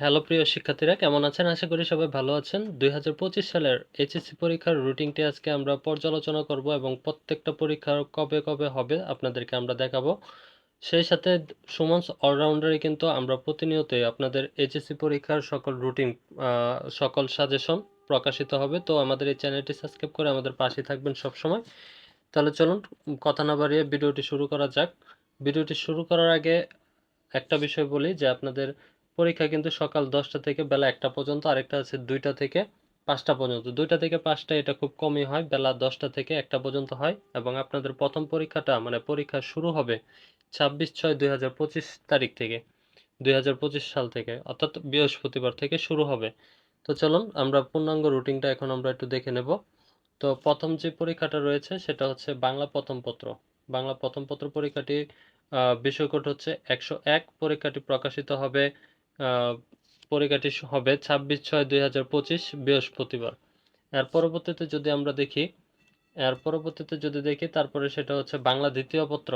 Hello প্রিয় শিক্ষার্থীরা, কেমন আছেন? আশা করি সবাই ভালো আছেন। দুই হাজার পঁচিশ সালের এইচএসসি পরীক্ষার রুটিনটি আজকে আমরা পর্যালোচনা করব এবং প্রত্যেকটা পরীক্ষার কবে কবে হবে আপনাদেরকে আমরা দেখাবো। সেই সাথে সুমনস অলরাউন্ডারে কিন্তু আমরা প্রতিনিয়তই আপনাদের এইচএসসি পরীক্ষার সকল রুটিন সকল সাজেশন প্রকাশিত হবে। তো আমাদের এই চ্যানেলটি সাবস্ক্রাইব করে আমাদের পাশে থাকবেন সব সময় তাহলে চলুন, কথা না বাড়িয়ে ভিডিওটি শুরু করা যাক। ভিডিওটি শুরু করার আগে একটা বিষয় বলি যে আপনাদের পরীক্ষা কিন্তু সকাল দশটা থেকে বেলা একটা পর্যন্ত, আরেকটা আছে দুইটা থেকে পাঁচটা পর্যন্ত। দুইটা থেকে পাঁচটা এটা খুব কমই হয়, বেলা দশটা থেকে একটা পর্যন্ত হয় এবং আপনাদের প্রথম পরীক্ষাটা মানে পরীক্ষা শুরু হবে ছাব্বিশ ছয় দুই তারিখ থেকে, দুই হাজার পঁচিশ সাল থেকে, অর্থাৎ বৃহস্পতিবার থেকে শুরু হবে। তো চলুন আমরা পূর্ণাঙ্গ রুটিনটা এখন আমরা একটু দেখে নেব। তো প্রথম যে পরীক্ষাটা রয়েছে সেটা হচ্ছে বাংলা প্রথম পত্র। বাংলা প্রথম পত্র পরীক্ষাটি বিষয়কোড হচ্ছে একশো এক, পরীক্ষাটি প্রকাশিত হবে পরীক্ষাটি হবে ছাব্বিশ ছয় দুই হাজার পঁচিশ বৃহস্পতিবার। এর পরবর্তীতে যদি আমরা দেখি, এর পরবর্তীতে যদি দেখি, তারপরে সেটা হচ্ছে বাংলা দ্বিতীয় পত্র।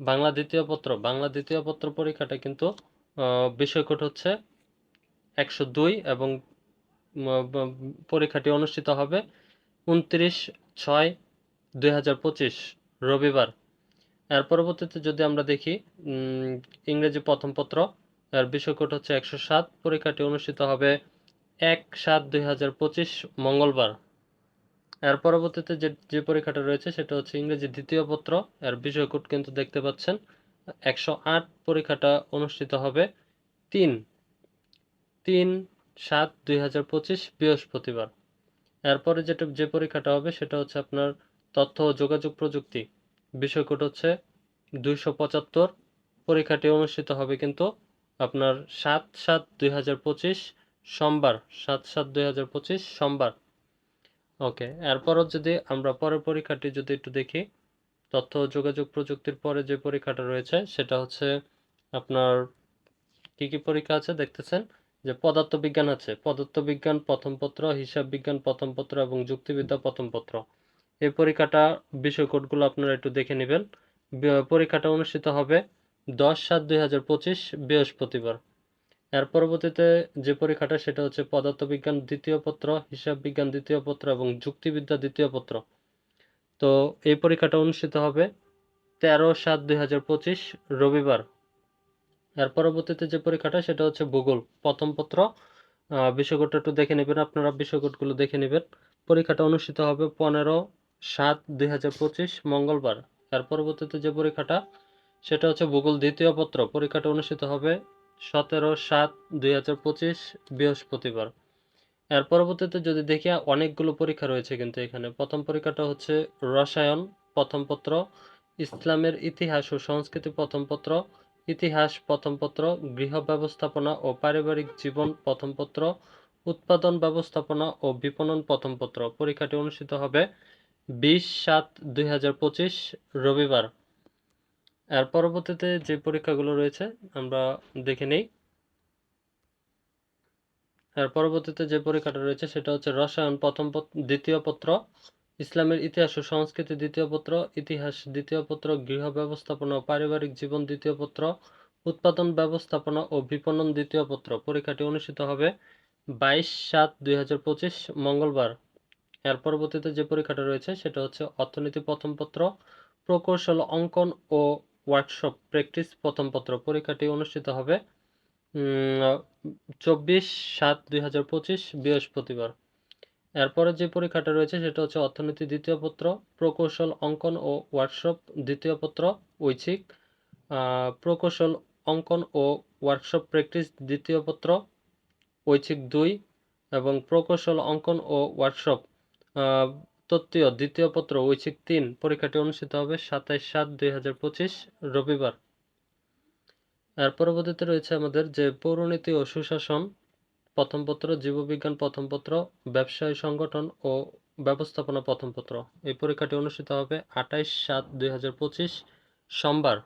বাংলা দ্বিতীয় পত্র, বাংলা দ্বিতীয় পত্র পরীক্ষাটা কিন্তু বিষয়কোড হচ্ছে একশো দুই এবং পরীক্ষাটি অনুষ্ঠিত হবে উনত্রিশ ছয় দুই হাজার পঁচিশ, রবিবার। এর পরবর্তীতে যদি আমরা দেখি ইংরেজি প্রথম পত্র এর বিষয়কোড হচ্ছে একশো সাত, পরীক্ষাটি অনুষ্ঠিত হবে এক সাত দুই হাজার পঁচিশ, মঙ্গলবার। এর পরবর্তীতে যে যে পরীক্ষাটা রয়েছে সেটা হচ্ছে ইংরেজি দ্বিতীয় পত্র। এর বিষয়কোড কিন্তু দেখতে পাচ্ছেন, একশো আট, পরীক্ষাটা অনুষ্ঠিত হবে তিন তিন সাত দুই হাজার পঁচিশ, বৃহস্পতিবার। এরপরে যেটা, যে পরীক্ষাটা হবে সেটা হচ্ছে আপনার তথ্য ও যোগাযোগ প্রযুক্তি। বিষয়কোড হচ্ছে দুইশো পঁচাত্তর, পরীক্ষাটি অনুষ্ঠিত হবে কিন্তু আপনার সাত সাত দুই হাজার পঁচিশ, সোমবার সাত সাত দুই হাজার পঁচিশ, সোমবার। ওকে, এরপরও যদি আমরা পরের পরীক্ষাটি যদি একটু দেখি, তথ্য, যোগাযোগ প্রযুক্তির পরে যে পরীক্ষাটা রয়েছে, সেটা হচ্ছে আপনার কি কি পরীক্ষা আছে দেখতেছেন? যে পদার্থ বিজ্ঞান আছে পদার্থ বিজ্ঞান প্রথম পত্র হিসাব বিজ্ঞান প্রথম পত্র এবং যুক্তিবিদ্যা প্রথম পত্র এই পরীক্ষাটা বিষয় কোডগুলো আপনারা একটু দেখে নেবেন। পরীক্ষাটা অনুষ্ঠিত হবে দশ সাত দুই হাজার পঁচিশ, বৃহস্পতিবার। এর পরবর্তীতে যে পরীক্ষাটা, সেটা হচ্ছে পদার্থবিজ্ঞান দ্বিতীয় পত্র হিসাব বিজ্ঞান দ্বিতীয় পত্র এবং যুক্তিবিদ্যা দ্বিতীয় পত্র। তো এই পরীক্ষাটা অনুষ্ঠিত হবে তেরো সাত দুই হাজার পঁচিশ, রবিবার। এর পরবর্তীতে যে পরীক্ষাটা, সেটা হচ্ছে ভূগোল। প্রথম পত্র বিষয়কোডটা একটু দেখে নেবেন, আপনারা বিষয়কোডগুলো দেখে নেবেন। পরীক্ষাটা অনুষ্ঠিত হবে পনেরো সাত দুই হাজার পঁচিশ, মঙ্গলবার। এর পরবর্তীতে যে পরীক্ষাটা সেটা হচ্ছে ভূগোল দ্বিতীয় পত্র। পরীক্ষাটা অনুষ্ঠিত হবে সতেরো সাত দুই হাজার পঁচিশ বৃহস্পতিবার। এর পরবর্তীতে যদি দেখি, অনেকগুলো পরীক্ষা রয়েছে কিন্তু এখানে। প্রথম পরীক্ষাটা হচ্ছে রসায়ন প্রথম পত্র, ইসলামের ইতিহাস ও সংস্কৃতি প্রথম পত্র, ইতিহাস প্রথম পত্র, গৃহ ব্যবস্থাপনা ও পারিবারিক জীবন প্রথম পত্র, উৎপাদন ব্যবস্থাপনা ও বিপণন প্রথম পত্র। পরীক্ষাটি অনুষ্ঠিত হবে বিশ সাত দুই রবিবার। এর পরবর্তীতে যে পরীক্ষাগুলো রয়েছে, আমরা দেখে নেই। এর পরবর্তীতে যে পরীক্ষাটা রয়েছে, সেটা হচ্ছে রসায়ন প্রথম দ্বিতীয় পত্র, ইসলামের ইতিহাস ও সংস্কৃতি দ্বিতীয় পত্র, ইতিহাস দ্বিতীয় পত্র, গৃহ ব্যবস্থাপনা ও পারিবারিক জীবন দ্বিতীয় পত্র, উৎপাদন ব্যবস্থাপনা ও বিপণন দ্বিতীয় পত্র। পরীক্ষাটি অনুষ্ঠিত হবে বাইশ সাত দুই মঙ্গলবার। এর পরবর্তীতে যে পরীক্ষাটা রয়েছে, সেটা হচ্ছে অর্থনীতি প্রথম পত্র, প্রকৌশল, অঙ্কন ও ওয়ার্কশপ প্র্যাকটিস প্রথম পত্র পরীক্ষাটি অনুষ্ঠিত হবে চব্বিশ সাত দুই হাজার পঁচিশ, বৃহস্পতিবার। এরপরে যে পরীক্ষাটা রয়েছে সেটা হচ্ছে অর্থনীতি দ্বিতীয় পত্র, প্রকৌশল অঙ্কন ও ওয়ার্কশপ দ্বিতীয় পত্র, ঐচ্ছিক। প্রকৌশল অঙ্কন ও ওয়ার্কশপ প্র্যাকটিস দ্বিতীয় পত্র, ঐচ্ছিক দুই এবং প্রকৌশল অঙ্কন ও ওয়ার্কশপ তত্ত্বীয় দ্বিতীয় পত্র ঐচ্ছিক তিন, পরীক্ষাটি অনুষ্ঠিত হবে সাতাইশ সাত দুই হাজার পঁচিশ রবিবার। এর পরবর্তীতে রয়েছে আমাদের যে পৌরনীতি ও সুশাসন, প্রথম পত্র, জীববিজ্ঞান প্রথম পত্র, ব্যবসায় সংগঠন ও ব্যবস্থাপনা প্রথম পত্র। এই পরীক্ষাটি অনুষ্ঠিত হবে আঠাইশ সাত দুই হাজার পঁচিশ সোমবার।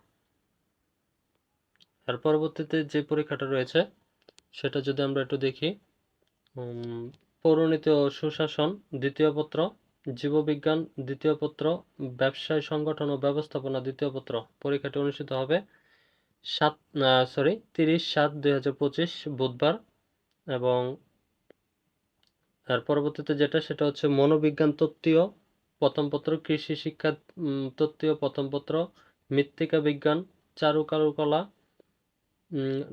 এর পরবর্তীতে যে পরীক্ষাটা রয়েছে, সেটা যদি আমরা একটু দেখি পৌরনীতি ও সুশাসন দ্বিতীয় পত্র জীববিজ্ঞান দ্বিতীয় পত্র, ব্যবসায় সংগঠন ও ব্যবস্থাপনা দ্বিতীয় পত্র পরীক্ষাটি অনুষ্ঠিত হবে সাত সরি তিরিশ সাত দুই বুধবার এবং আর পরবর্তীতে যেটা সেটা হচ্ছে মনোবিজ্ঞান তত্ত্বীয় প্রথম পত্র, কৃষি শিক্ষা তত্ত্বীয় প্রথম পত্র, মৃত্তিকা বিজ্ঞান চারুকারুকলা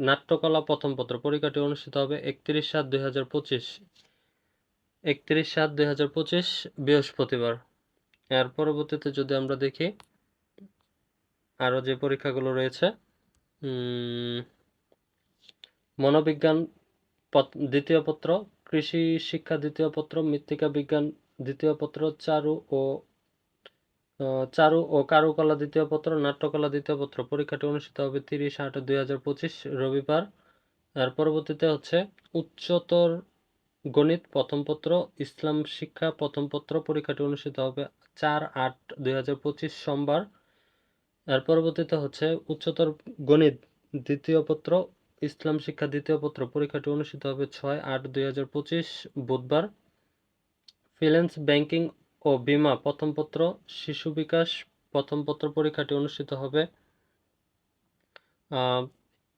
নাট্যকলা প্রথম পত্র পরীক্ষাটি অনুষ্ঠিত হবে একত্রিশ সাত দুই একত্রিশ সাত দুই হাজার পঁচিশ, বৃহস্পতিবার। এর পরবর্তীতে যদি আমরা দেখি, আরও যে পরীক্ষাগুলো রয়েছে মনোবিজ্ঞান দ্বিতীয় পত্র, কৃষি শিক্ষা দ্বিতীয় পত্র, মৃত্তিকা বিজ্ঞান দ্বিতীয় পত্র, চারু ও চারু ও কারুকলা দ্বিতীয় পত্র, নাট্যকলা দ্বিতীয় পত্র। পরীক্ষাটি অনুষ্ঠিত হবে তিরিশ আট দুই হাজার পঁচিশ রবিবার। এর পরবর্তীতে হচ্ছে উচ্চতর গণিত প্রথম পত্র, ইসলাম শিক্ষা প্রথম পত্র, পরীক্ষাটি অনুষ্ঠিত হবে চার আট দুই সোমবার। এর পরবর্তীতে হচ্ছে উচ্চতর গণিত দ্বিতীয় পত্র, ইসলাম শিক্ষা দ্বিতীয় পত্র, পরীক্ষাটি অনুষ্ঠিত হবে ছয় আট দুই বুধবার। ফিন্যান্স ব্যাংকিং ও বীমা প্রথম পত্র, শিশু বিকাশ প্রথম পত্র, পরীক্ষাটি অনুষ্ঠিত হবে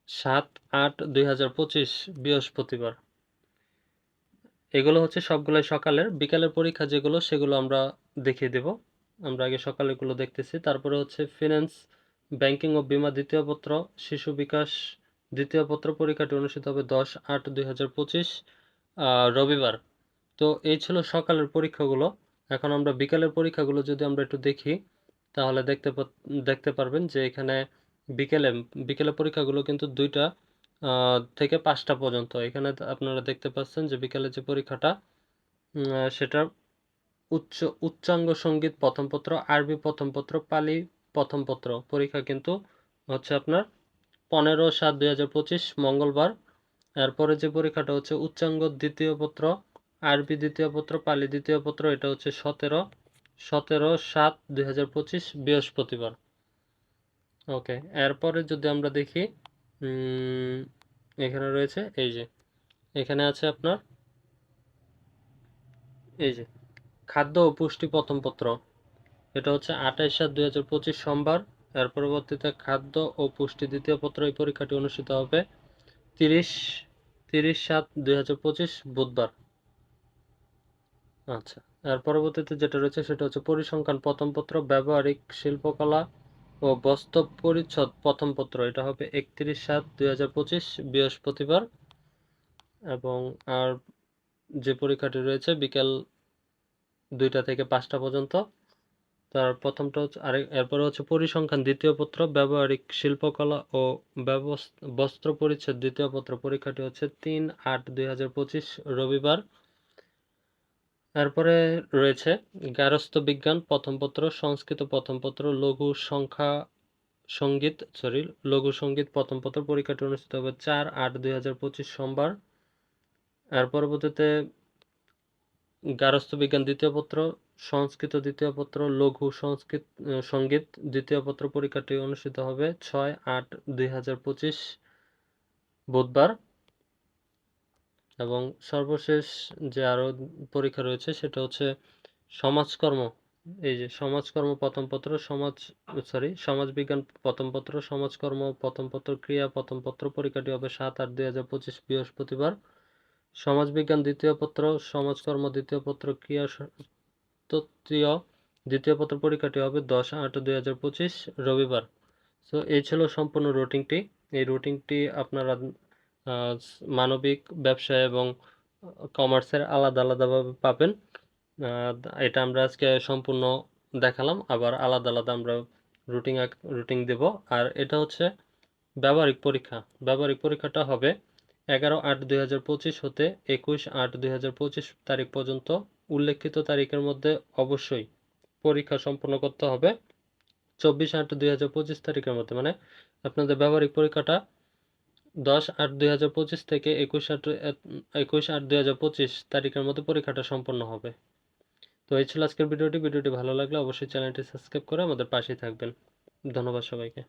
সাত আট দুই বৃহস্পতিবার। এগুলো হচ্ছে সবগুলোই সকালের। বিকালের পরীক্ষা যেগুলো, সেগুলো আমরা দেখিয়ে দেব। আমরা আগে সকালেরগুলো দেখতেছি। তারপরে হচ্ছে ফিন্যান্স ব্যাংকিং ও বীমা দ্বিতীয় পত্র, শিশু বিকাশ দ্বিতীয় পত্র পরীক্ষাটি অনুষ্ঠিত হবে দশ আট দুই হাজার পঁচিশ রবিবার। তো এই ছিল সকালের পরীক্ষাগুলো। এখন আমরা বিকালের পরীক্ষাগুলো যদি আমরা একটু দেখি, তাহলে দেখতে দেখতে পারবেন যে এখানে বিকেলে, বিকেলের পরীক্ষাগুলো কিন্তু দুইটা থেকে পাঁচটা পর্যন্ত। এখানে আপনারা দেখতে পাচ্ছেন যে বিকালে যে পরীক্ষাটা সেটা উচ্চ, উচ্চাঙ্গ সংগীত প্রথম পত্র, আরবি প্রথম পত্র, পালি প্রথম পত্র। পরীক্ষা কিন্তু হচ্ছে আপনার পনেরো সাত দুই হাজার পঁচিশ, মঙ্গলবার। এরপরে যে পরীক্ষাটা হচ্ছে উচ্চাঙ্গ দ্বিতীয় পত্র, আরবি দ্বিতীয় পত্র, পালি দ্বিতীয় পত্র, এটা হচ্ছে সতেরো সতেরো সাত দুই হাজার পঁচিশ, বৃহস্পতিবার। ওকে, এরপরে যদি আমরা দেখি এখানে রয়েছে, এই যে। এখানে আছে আপনার, এই যে, খাদ্য ও পুষ্টি প্রথম পত্র। এটা হচ্ছে আঠাইশ সাত দুই হাজার পঁচিশ সোমবার। এর পরবর্তীতে খাদ্য ও পুষ্টি দ্বিতীয় পত্র এই পরীক্ষাটি অনুষ্ঠিত হবে তিরিশ তিরিশ সাত দুই হাজার পঁচিশ বুধবার। আচ্ছা এর পরবর্তীতে যেটা রয়েছে সেটা হচ্ছে পরিসংখ্যান প্রথম পত্র, ব্যবহারিক শিল্পকলা ও বাস্তব পরিচ্ছদ প্রথম পত্র, এটা হবে একত্রিশ সাত দুই হাজার পঁচিশ, বৃহস্পতিবার। এবং আর যে পরীক্ষাটি রয়েছে বিকেল দুইটা থেকে পাঁচটা পর্যন্ত। তার প্রথমটা হচ্ছে আরেক এরপরে হচ্ছে পরিসংখ্যান, দ্বিতীয় পত্র, ব্যবহারিক শিল্পকলা ও বস্ত্র পরিচ্ছদ, দ্বিতীয় পত্র, পরীক্ষাটি হচ্ছে তিন আট দুই হাজার পঁচিশ, রবিবার। এরপরে রয়েছে গার্হস্থ্য বিজ্ঞান, প্রথম পত্র, সংস্কৃত প্রথম পত্র, লঘু সংখ্যা সংগীত সরি লঘু সংগীত প্রথম পত্র পরীক্ষাটি অনুষ্ঠিত হবে চার আট দুই হাজার পঁচিশ সোমবার। এর পরবর্তীতে গার্হস্থ্য বিজ্ঞান দ্বিতীয় পত্র, সংস্কৃত দ্বিতীয় পত্র, লঘু সংস্কৃত সংগীত দ্বিতীয় পত্র পরীক্ষাটি অনুষ্ঠিত হবে ছয় আট দুই হাজার পঁচিশ বুধবার। এবং সর্বশেষ যে আরও পরীক্ষা রয়েছে সেটা হচ্ছে সমাজকর্ম। এই যে সমাজকর্ম প্রথম পত্র, সমাজ সরি সমাজবিজ্ঞান প্রথম পত্র, সমাজকর্ম প্রথম পত্র, ক্রিয়া প্রথম পত্র, পরীক্ষাটি হবে সাত আট দুই হাজার পঁচিশ বৃহস্পতিবার। সমাজবিজ্ঞান দ্বিতীয় পত্র, সমাজকর্ম দ্বিতীয় পত্র, ক্রিয়া তৃতীয় দ্বিতীয় পত্র, পরীক্ষাটি হবে দশ আট দুই হাজার পঁচিশ রবিবার। সো এই ছিল সম্পূর্ণ রুটিনটি। এই রুটিনটি আপনারা মানবিক ব্যবসা এবং কমার্সের আলাদা আলাদাভাবে পাবেন। এটা আমরা আজকে সম্পূর্ণ দেখালাম। আবার আলাদা আলাদা আমরা রুটিন রুটিন দেব। আর এটা হচ্ছে ব্যবহারিক পরীক্ষা। ব্যবহারিক পরীক্ষাটা হবে এগারো আট দুই হাজার পঁচিশ হতে একুশ আট দুই হাজার পঁচিশ তারিখ পর্যন্ত। উল্লেখিত তারিখের মধ্যে অবশ্যই পরীক্ষা সম্পন্ন করতে হবে। চব্বিশ আট দুই হাজার পঁচিশ তারিখের মধ্যে। মানে আপনাদের ব্যবহারিক পরীক্ষাটা দশ আট দুই হাজার পঁচিশ থেকে একুশ আট একুশ আট দুই হাজার পঁচিশ তারিখের মধ্যে পরীক্ষাটা সম্পন্ন হবে। তো এই ছিল আজকের ভিডিওটি। ভিডিওটি ভালো লাগলে অবশ্যই চ্যানেলটি সাবস্ক্রাইব করে আমাদের পাশেই থাকবেন। ধন্যবাদ সবাইকে।